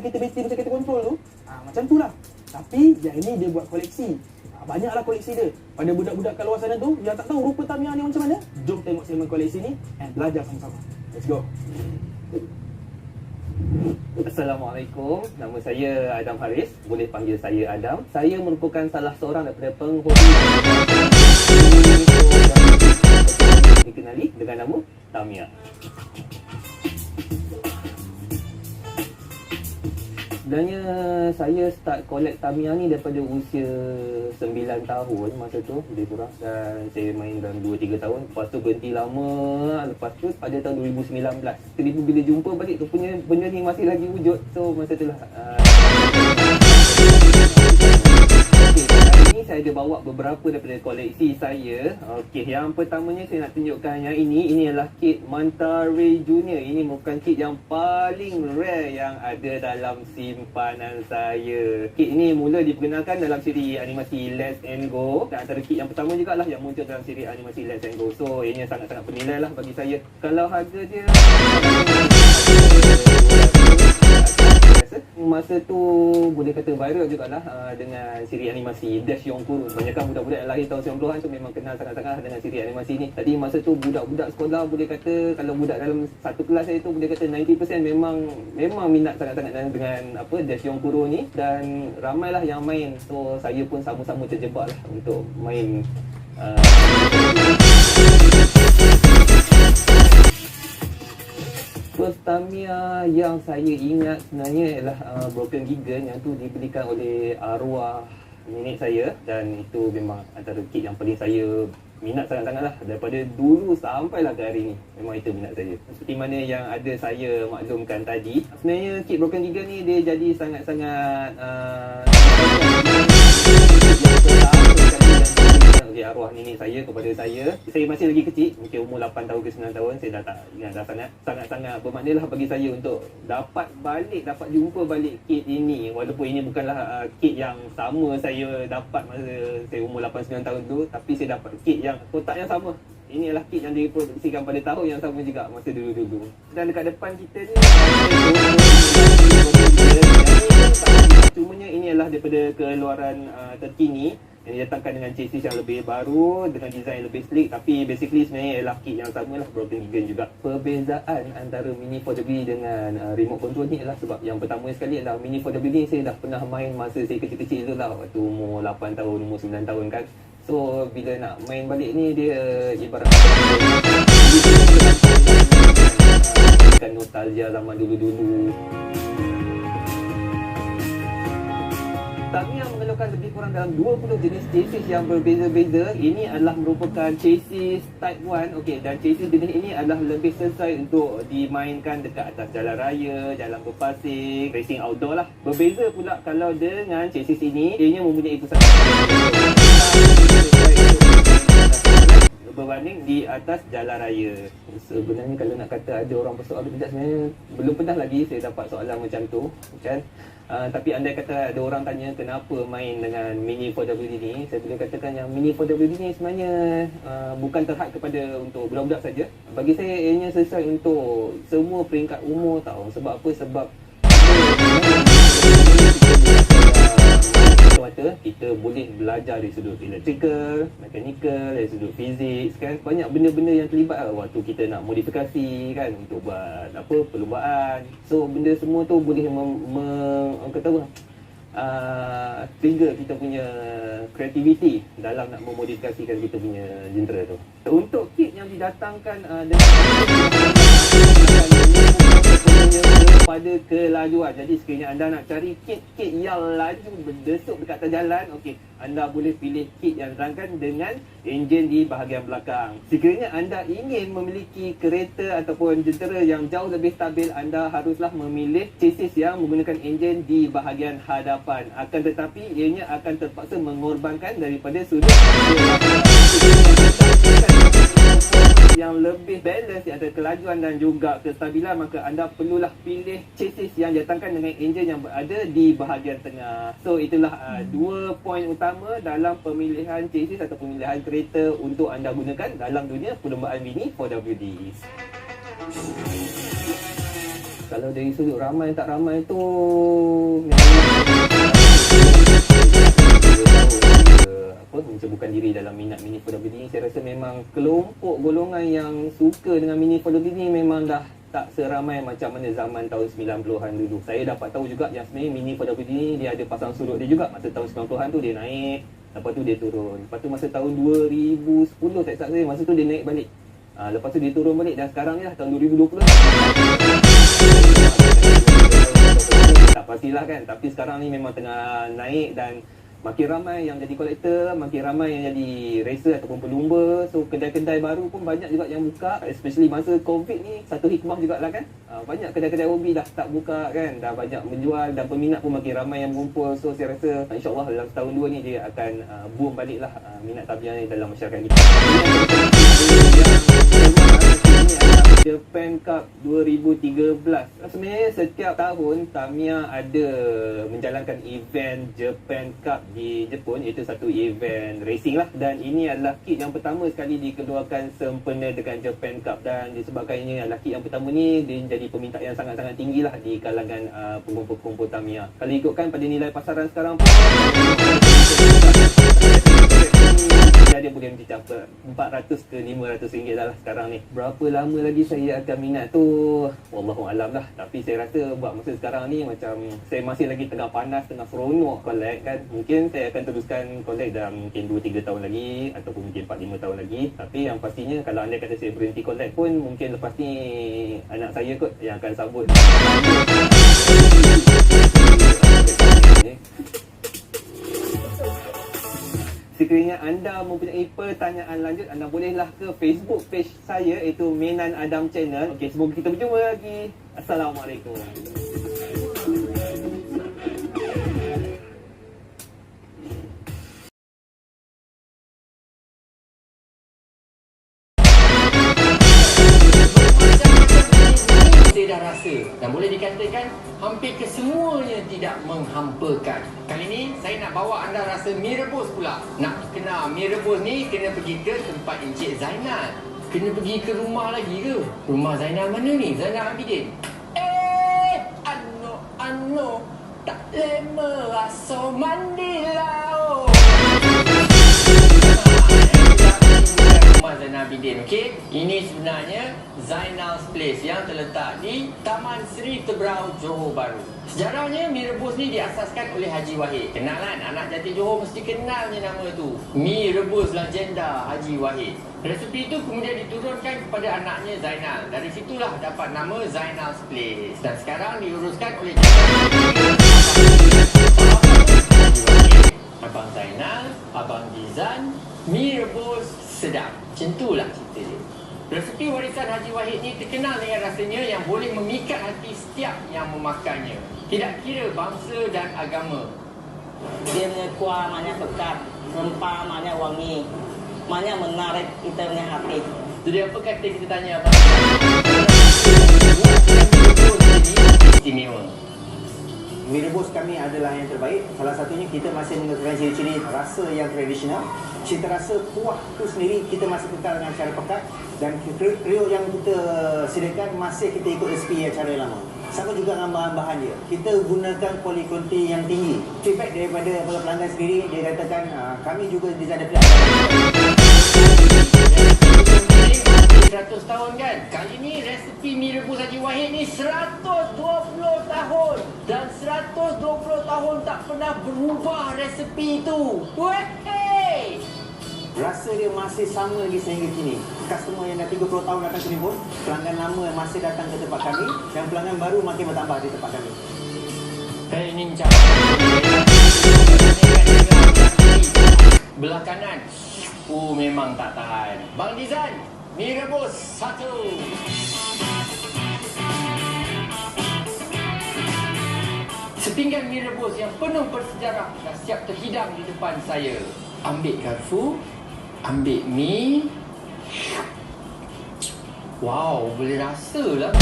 kereta bateri macam kereta kontrol tu. Ha, macam tu lah. Tapi yang ini dia buat koleksi. Ha, banyaklah koleksi dia. Pada budak-budak kat luar sana tu yang tak tahu rupa Tamiya ni macam mana, jom tengok segmen koleksi ni and belajar sama-sama. Let's go. Assalamualaikum, nama saya Adam Haris Boleh panggil saya Adam Saya merupakan salah seorang daripada penghobi Dikenali dengan nama Tamiya Sebenarnya saya start collect Tamiya ni daripada usia 9 tahun masa tu lebih kurang. Dan saya main dalam 2-3 tahun. Lepas tu berhenti lama. Lepas tu pada tahun 2019 tiba bila jumpa balik tu punya benda ni masih lagi wujud. So masa tu lah. Uh, saya ada bawa beberapa daripada koleksi saya. Okey, yang pertamanya saya nak tunjukkan yang ini. Ini adalah kit Manta Ray Junior. Ini merupakan kit yang paling rare yang ada dalam simpanan saya. Kit ini mula diperkenalkan dalam siri animasi Let's and Go. Dan antara kit yang pertama juga lah yang muncul dalam siri animasi Let's and Go. So, ini sangat-sangat bernilai lah bagi saya. Kalau harga dia masa tu boleh kata viral jugalah uh, dengan siri animasi Dash Yongkuru. Kebanyakan budak-budak yang lahir tahun 90-an tu memang kenal sangat-sangat dengan siri animasi ni. Tadi masa tu budak-budak sekolah boleh kata kalau budak dalam satu kelas saya tu boleh kata 90% memang memang minat sangat-sangat dengan, dengan apa Dash Yongkuru ni dan ramailah yang main. So saya pun sama-sama terjebak lah untuk main uh, First Tamiya yang saya ingat sebenarnya ialah uh, Broken Gigan yang tu dibelikan oleh arwah nenek saya dan itu memang antara kit yang paling saya minat sangat-sangat lah daripada dulu sampailah ke hari ni. Memang itu minat saya. Seperti mana yang ada saya maklumkan tadi sebenarnya kit Broken Gigan ni dia jadi sangat-sangat uh, oleh arwah nenek saya kepada saya. Saya masih lagi kecil, mungkin umur 8 tahun ke 9 tahun, saya dah tak ingat dah sangat. Sangat-sangat bermakna lah bagi saya untuk dapat balik, dapat jumpa balik kit ini. Walaupun ini bukanlah uh, kit yang sama saya dapat masa saya umur 8-9 tahun tu, tapi saya dapat kit yang kotak yang sama. Ini adalah kit yang diproduksikan pada tahun yang sama juga masa dulu-dulu. Dan dekat depan kita ni, cumanya ini adalah daripada keluaran uh, terkini yang didatangkan dengan chassis yang lebih baru dengan design lebih sleek tapi basically sebenarnya ialah kit yang sama lah Broken juga. Perbezaan antara Mini 4WD dengan uh, remote control ni adalah sebab yang pertama sekali adalah Mini 4WD ni saya dah pernah main masa saya kecil-kecil tu lah. Waktu umur 8 tahun, umur 9 tahun kan. So bila nak main balik ni dia ibarat kan nostalgia zaman dulu-dulu Tamiya mengeluarkan lebih kurang dalam 20 jenis chassis yang berbeza-beza. Ini adalah merupakan chassis Type 1. Okey, dan chassis jenis ini adalah lebih sesuai untuk dimainkan dekat atas jalan raya, jalan berpasir, racing outdoor lah. Berbeza pula kalau dengan chassis ini, ianya mempunyai pusat berbanding di atas jalan raya. Sebenarnya kalau nak kata ada orang bersoal atau tidak sebenarnya belum pernah lagi saya dapat soalan macam tu, kan? Uh, tapi anda kata ada orang tanya kenapa main dengan Mini 4WD ni, saya boleh katakan yang Mini 4WD ni sebenarnya uh, bukan terhad kepada untuk budak-budak saja. Bagi saya ianya sesuai untuk semua peringkat umur tau. Sebab apa? Sebab mata kita boleh belajar dari sudut electrical, mechanical, dari sudut fizik kan? Banyak benda-benda yang terlibat lah waktu kita nak modifikasi kan? Untuk buat apa perlumbaan. So benda semua tu boleh mem, mem, kata apa? Uh, trigger kita punya creativity dalam nak memodifikasikan kita punya jentera tu. Untuk kit yang didatangkan uh, dengan pada kelajuan. Jadi sekiranya anda nak cari kit-kit yang laju berdesuk dekat atas jalan, okey, anda boleh pilih kit yang datangkan dengan enjin di bahagian belakang. Sekiranya anda ingin memiliki kereta ataupun jentera yang jauh lebih stabil, anda haruslah memilih chassis yang menggunakan enjin di bahagian hadapan. Akan tetapi ianya akan terpaksa mengorbankan daripada sudut yang lebih balance di antara kelajuan dan juga kestabilan maka anda perlulah pilih chassis yang datangkan dengan enjin yang berada di bahagian tengah. So itulah uh, dua poin utama dalam pemilihan chassis atau pemilihan kereta untuk anda gunakan dalam dunia perlombaan mini 4WD. Kalau dari sudut ramai tak ramai tu apa menceburkan diri dalam minat mini photo ini saya rasa memang kelompok golongan yang suka dengan mini photo ini memang dah tak seramai macam mana zaman tahun 90-an dulu. Saya dapat tahu juga yang sebenarnya mini photo ini dia ada pasang surut dia juga. Masa tahun 90-an tu dia naik, lepas tu dia turun. Lepas tu masa tahun 2010 tak salah saya, masa tu dia naik balik. Ha, lepas tu dia turun balik dan sekarang ni lah tahun 2020 tak pastilah kan tapi sekarang ni memang tengah naik dan makin ramai yang jadi kolektor makin ramai yang jadi racer ataupun pelumba. So kedai-kedai baru pun banyak juga yang buka especially masa covid ni satu hikmah jugalah kan? Uh, banyak kedai-kedai hobi dah tak buka kan? Dah banyak menjual dan peminat pun makin ramai yang berkumpul. So saya rasa insyaAllah dalam setahun dua ni dia akan uh, boom balik lah uh, minat Tamiya ni dalam masyarakat kita Cup 2013 Sebenarnya setiap tahun Tamiya ada menjalankan event Japan Cup di Jepun. Iaitu satu event racing lah. Dan ini adalah kit yang pertama sekali dikeluarkan sempena dengan Japan Cup. Dan disebabkan ini adalah kit yang pertama ni Dia jadi permintaan yang sangat-sangat tinggi lah di kalangan uh, pengumpul-pengumpul Tamiya. Kalau ikutkan pada nilai pasaran sekarang dia ada boleh mencapai 400 ke 500 ringgit dah lah sekarang ni. Berapa lama lagi saya akan minat tu? Wallahu alam lah. Tapi saya rasa buat masa sekarang ni macam saya masih lagi tengah panas tengah seronok collect kan. Mungkin saya akan teruskan collect dalam mungkin 2-3 tahun lagi ataupun mungkin 4-5 tahun lagi. Tapi yang pastinya kalau anda kata saya berhenti collect pun mungkin lepas ni anak saya kot yang akan sambut Sekiranya anda mempunyai pertanyaan lanjut, anda bolehlah ke Facebook page saya iaitu Menan Adam Channel. Okey, semoga kita berjumpa lagi. Assalamualaikum. Bawa anda rasa mi rebus pula. Nak kenal mi rebus ni kena pergi ke tempat Encik Zainal. Kena pergi ke rumah lagi ke? Rumah Zainal mana ni? Zainal Abidin. Eh, ano ano tak lema rasa mandi Rumah Zainal Abidin okey. Ini sebenarnya Zainal's Place yang terletak di Taman Seri Tebrau Johor Bahru. Sejarahnya mi rebus ni diasaskan oleh Haji Wahid. Kenalan anak jati Johor mesti kenalnya nama tu. Mi rebus legenda Haji Wahid. Resepi itu kemudian diturunkan kepada anaknya Zainal. Dari situlah dapat nama Zainal's Place. Dan sekarang diuruskan oleh Abang Zainal, Abang Dizan, mi rebus sedap. Macam itulah cerita dia. Resepi warisan Haji Wahid ni terkenal dengan rasanya yang boleh memikat hati setiap yang memakannya. Tidak kira bangsa dan agama. Dia punya kuah banyak pekat, rempah banyak wangi, banyak menarik kita punya hati. Jadi apa kata kita tanya apa? Istimewa. Mi rebus kami adalah yang terbaik. Salah satunya kita masih menggunakan ciri-ciri rasa yang tradisional. Cita rasa kuah tu sendiri kita masih kekal dengan cara pekat dan kriuk yang kita sediakan masih kita ikut resipi yang cara lama. Sama juga dengan bahan-bahan dia. Kita gunakan kualiti yang tinggi. Feedback daripada pelanggan sendiri, dia katakan uh, kami juga design daripada mi rebus Haji Wahid ni 120 tahun Dan 120 tahun tak pernah berubah resepi tu Weh Rasa dia masih sama lagi sehingga kini. Customer yang dah 30 tahun datang ke Limbun, pelanggan lama masih datang ke tempat kami dan pelanggan baru makin bertambah di tempat kami. Ini macam Belah kanan. Oh memang tak tahan. Bang Dizan Mi rebus satu Sepinggan mi rebus yang penuh bersejarah dah siap terhidang di depan saya. Ambil garpu, ambil mi. Wow, boleh rasa lah.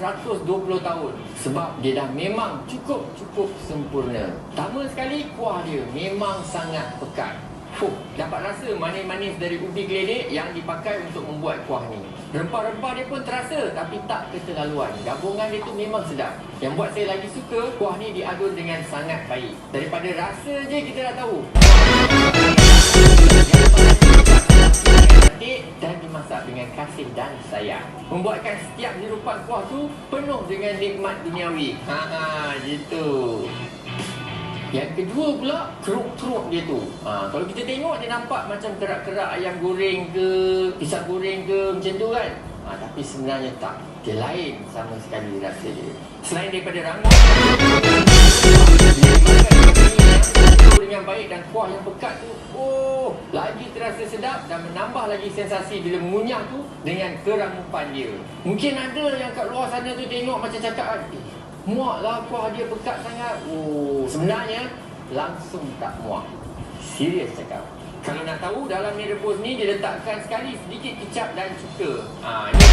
120 tahun Sebab dia dah memang cukup-cukup sempurna Pertama sekali kuah dia memang sangat pekat Fuh, dapat rasa manis-manis dari ubi geledek yang dipakai untuk membuat kuah ni. Rempah-rempah dia pun terasa tapi tak keterlaluan. Gabungan dia tu memang sedap. Yang buat saya lagi suka, kuah ni diadun dengan sangat baik. Daripada rasa je kita dah tahu. Dan dimasak dengan kasih dan sayang. Membuatkan setiap hirupan kuah tu penuh dengan nikmat duniawi. Ha ha, gitu. Yang kedua pula, keruk-keruk dia tu. Ha, kalau kita tengok dia nampak macam kerak-kerak ayam goreng ke, pisang goreng ke, macam tu kan. Ha, tapi sebenarnya tak. Dia lain sama sekali rasa dia. Selain daripada ini yang baik dan kuah yang pekat tu, oh, lagi terasa sedap dan menambah lagi sensasi bila mengunyah tu dengan kerangupan dia. Mungkin ada yang kat luar sana tu tengok macam cakap eh, muak lah kuah dia pekat sangat. Oh, sebenarnya langsung tak muak. Serius cakap. Kalau nak tahu dalam mi rebus ni dia letakkan sekali sedikit kicap dan cuka. Ha, ini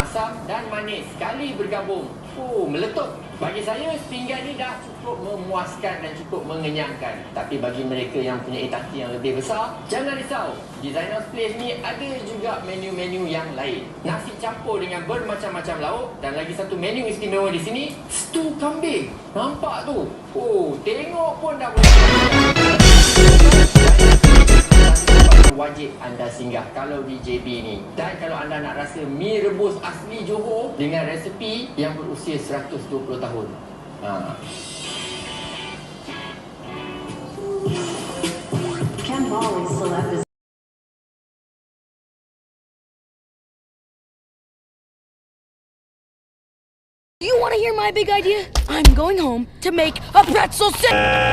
asam dan manis sekali bergabung. Oh, meletup. Bagi saya sepinggan ni dah cukup memuaskan dan cukup mengenyangkan. Tapi bagi mereka yang punya etaki yang lebih besar, jangan risau. Designer's Place ni ada juga menu-menu yang lain. Nasi campur dengan bermacam-macam lauk dan lagi satu menu istimewa di sini, stew kambing. Nampak tu? Oh, tengok pun dah boleh. Wajib anda singgah kalau di JB ni. Dan kalau anda nak rasa mi rebus asli Johor dengan resepi yang berusia 120 tahun. Ha. Ken You want to hear my big idea? I'm going home to make a pretzel sandwich.